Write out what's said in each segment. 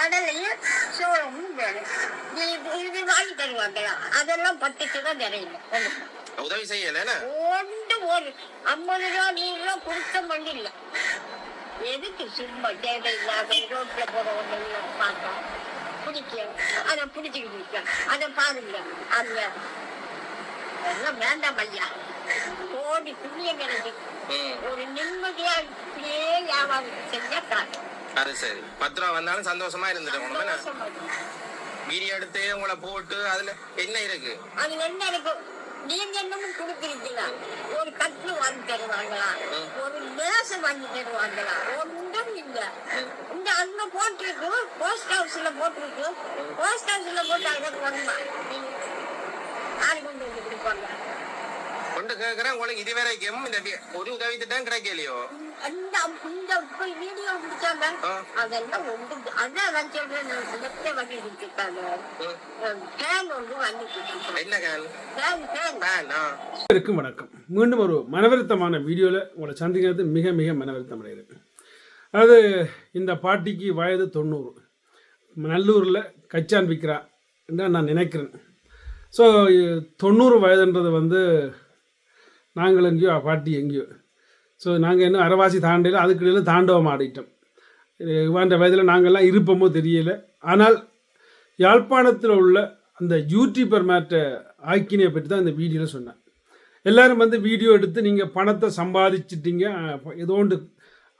கடலையும் சோளமும் வேணும் இது வாங்கி தருவாங்களா அதெல்லாம் பத்துக்கு தான் நிறையில உதவி செய்யல ஒன்று ஒரு. ஐம்பது ரூபா நூறு ரூபா கொடுத்த மண்டி இல்லை. எதுக்கு சும்மா தேவையில்லாத ரோட்ல போறவங்க பார்த்தா? பிடிக்க அதை பிடிச்சிக்கிட்டு இருக்க அதை பாருங்க. அந்த எல்லாம் வேண்டாம் ஐயா. கோடி புண்ணியம் எனக்கு ஒரு நிம்மதியா இப்படியே வியாபாரம் செஞ்சா காணும் அது சரி. பத்து ரூபா வந்தாலும் சந்தோஷமா இருந்துட்டு இருக்கு. வீடியோ எடுத்து உங்களை போட்டு அதுல என்ன இருக்கு? அது என்ன இருக்கு? நீங்க என்னமும் கொடுக்குறீங்களா ஒரு கட்டு வாங்கி தருவாங்களா? ஒரு லேசம் வாங்கி தருவாங்களா? ஒன்றும் இல்ல. இந்த அங்க போட்டிருக்கு போஸ்ட் ஹவுஸ்ல போட்டிருக்கு. போஸ்ட் ஹவுஸ்ல போட்டு அங்க வாங்கலாம் யாரு கொண்டு வந்து கொடுப்பாங்க. கொண்டு கேக்குறேன் உங்களுக்கு இது வரைக்கும் இந்த ஒரு உதவி திட்டம் கிடைக்கலையோ? அந்த இந்த இப்ப வீடியோ. அதெல்லாம் ஒன்று அதான் நான் சொல்றேன் சிலத்தை ஃபேன் ஒன்று என்ன ஃபேன் ஃபேன் வணக்கம். மீண்டும் ஒரு மனவருத்தமான வீடியோவில் உங்களை சந்திக்கிறது மிக மிக மனவருத்தம் அடையுது அதாவது இந்த பாட்டிக்கு வயது தொண்ணூறு. நல்லூரில் கச்சான் விற்கிறா என்று நான் நினைக்கிறேன். ஸோ தொண்ணூறு வயதுன்றது வந்து நாங்கள் எங்கேயோ பாட்டி எங்கேயோ. ஸோ நாங்கள் இன்னும் அரைவாசி தாண்டையில் அதுக்கிடையில் தாண்டவம் ஆடிட்டோம். இவ்வாண்ட வயதில் நாங்கள்லாம் இருப்போமோ தெரியல. ஆனால் யாழ்ப்பாணத்தில் உள்ள அந்த யூடியூபர் மேட்ட ஆக்கினியை பற்றி தான் இந்த வீடியோவில் சொன்னேன். எல்லோரும் வந்து வீடியோ எடுத்து நீங்கள் பணத்தை சம்பாதிச்சிட்டீங்க ஏதோ ஒன்று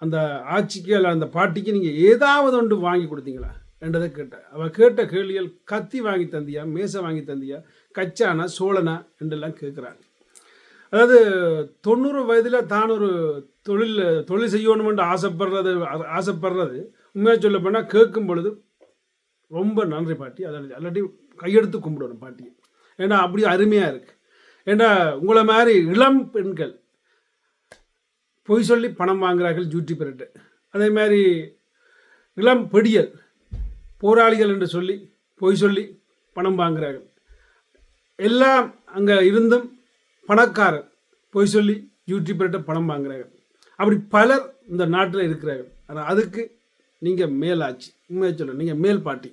அந்த ஆட்சிக்கு அல்ல அந்த பாட்டிக்கு நீங்கள் ஏதாவது ஒன்று வாங்கி கொடுத்தீங்களா? என்றதை கேட்டேன். அவள் கேட்ட கேள்விகள் கத்தி வாங்கி தந்தியா? மேசை வாங்கி தந்தியா? கச்சானா? சோழனா? என்றெல்லாம் கேட்குறாங்க அதாவது தொண்ணூறு வயதில் தான் ஒரு தொழில் தொழில் செய்யணுமென்று ஆசைப்படுறது ஆசைப்படுறது. உண்மையாக சொல்ல போனால் கேட்கும் பொழுது ரொம்ப நன்றி பாட்டி. அதை அல்லாட்டி கையெடுத்து கும்பிடணும் பாட்டியை ஏன்னா அப்படி அருமையாக இருக்குது ஏன்னா உங்களை மாதிரி இளம் பெண்கள் பொய் சொல்லி பணம் வாங்குகிறார்கள் ஜூட்டி பெருட்டு அதே மாதிரி இளம் பெடியல் போராளிகள் என்று சொல்லி பொய் சொல்லி பணம் வாங்குகிறார்கள் எல்லாம் அங்கே இருந்தும் பணக்காரர். பொய் சொல்லி யூடியூபர்கிட்ட பணம் வாங்குறாங்க அப்படி பலர் இந்த நாட்டில் இருக்கிறார்கள். ஆனால் அதுக்கு நீங்கள் மேலாச்சு உண்மையாக சொல்ல நீங்கள் மேல் பாட்டி.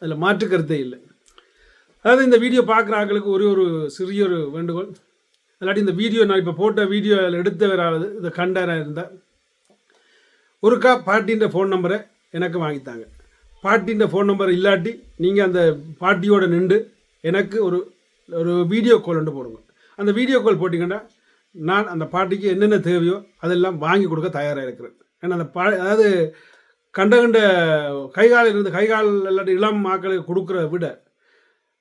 அதில் மாற்று கருத்தே இல்லை. அதாவது இந்த வீடியோ பார்க்குற ஆட்களுக்கு ஒரே ஒரு சிறிய ஒரு வேண்டுகோள். இல்லாட்டி இந்த வீடியோ நான் இப்போ போட்ட வீடியோ அதில் எடுத்தவராவது இதை கண்டராக இருந்தால் ஒருக்கா பாட்டின்ற ஃபோன் நம்பரை எனக்கு வாங்கித்தாங்க. பாட்டின்ற ஃபோன் நம்பர் இல்லாட்டி நீங்கள் அந்த பாட்டியோட நின்று எனக்கு ஒரு ஒரு வீடியோ கால் ஒன்று போடுங்க. அந்த வீடியோ கால் போட்டிங்கன்னா நான் அந்த பாட்டிக்கு என்னென்ன தேவையோ அதெல்லாம் வாங்கி கொடுக்க தயாராக இருக்கிறேன் ஏன்னா அந்த பா அதாவது கண்ட கண்ட கைகால் இருந்து கைகால் இல்லாட்டி இளம் மாக்களுக்கு கொடுக்குறத விட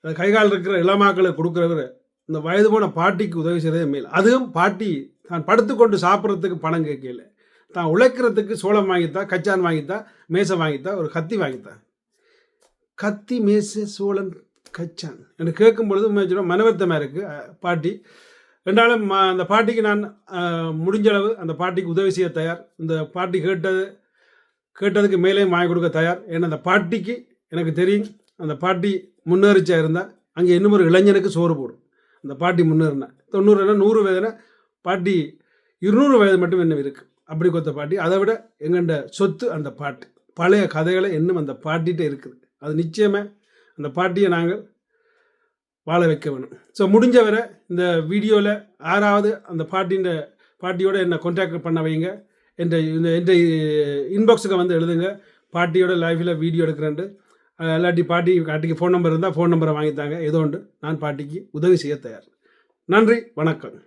அந்த கைகால் இருக்கிற இளமாக்களுக்கு கொடுக்குறவர் இந்த வயது போன பாட்டிக்கு உதவி செய்கிறதே மேல். அதுவும் பாட்டி தான் படுத்துக்கொண்டு சாப்பிட்றதுக்கு பணம் கேட்கல. தான் உழைக்கிறதுக்கு சோளம் வாங்கித்தா கச்சான் வாங்கித்தா மேசை வாங்கித்தா ஒரு கத்தி வாங்கித்தா. கத்தி மேசை சோளம் கச்சான். என்று கேட்கும் பொழுது உண்மையை மனவர்த்தமாக இருக்குது பாட்டி. ரெண்டாலும் அந்த பாட்டிக்கு நான் முடிஞ்சளவு முடிஞ்ச அளவு அந்த பாட்டிக்கு உதவி செய்ய தயார். இந்த பாட்டி கேட்டது கேட்டதுக்கு மேலேயும் வாங்கி கொடுக்க தயார். ஏன்னா அந்த பாட்டிக்கு எனக்கு தெரியும் அந்த பாட்டி முன்னேறிச்சா இருந்தால் அங்கே இன்னும் ஒரு இளைஞனுக்கு சோறு போடும். அந்த பாட்டி முன்னேறினா. தொண்ணூறுனா நூறு வயதுனா பாட்டி இருநூறு வயது மட்டும் என்ன இருக்குது அப்படி கொத்த பாட்டி. அதை விட எங்கண்ட சொத்து அந்த பாட்டு. பழைய கதைகளை இன்னும் அந்த பாட்டிகிட்ட இருக்குது. அது நிச்சயமாக அந்த பாட்டியை நாங்கள் வாழ வைக்க வேணும். ஸோ முடிஞ்ச வரை இந்த வீடியோவில் யாராவது அந்த பாட்டின்ற பாட்டியோட என்னை கான்டாக்ட் பண்ண வைங்க என்ற இந்த என்ற இன்பாக்ஸுக்கு வந்து எழுதுங்க. பாட்டியோட லைஃப்பில் வீடியோ எடுக்கிறேன்ட்டு. இல்லாட்டி பாட்டி பாட்டிக்கு ஃபோன் நம்பர் இருந்தால் ஃபோன் நம்பரை வாங்கித்தாங்க. ஏதோ ஒன்று. நான் பாட்டிக்கு உதவி செய்ய தயார். நன்றி வணக்கம்.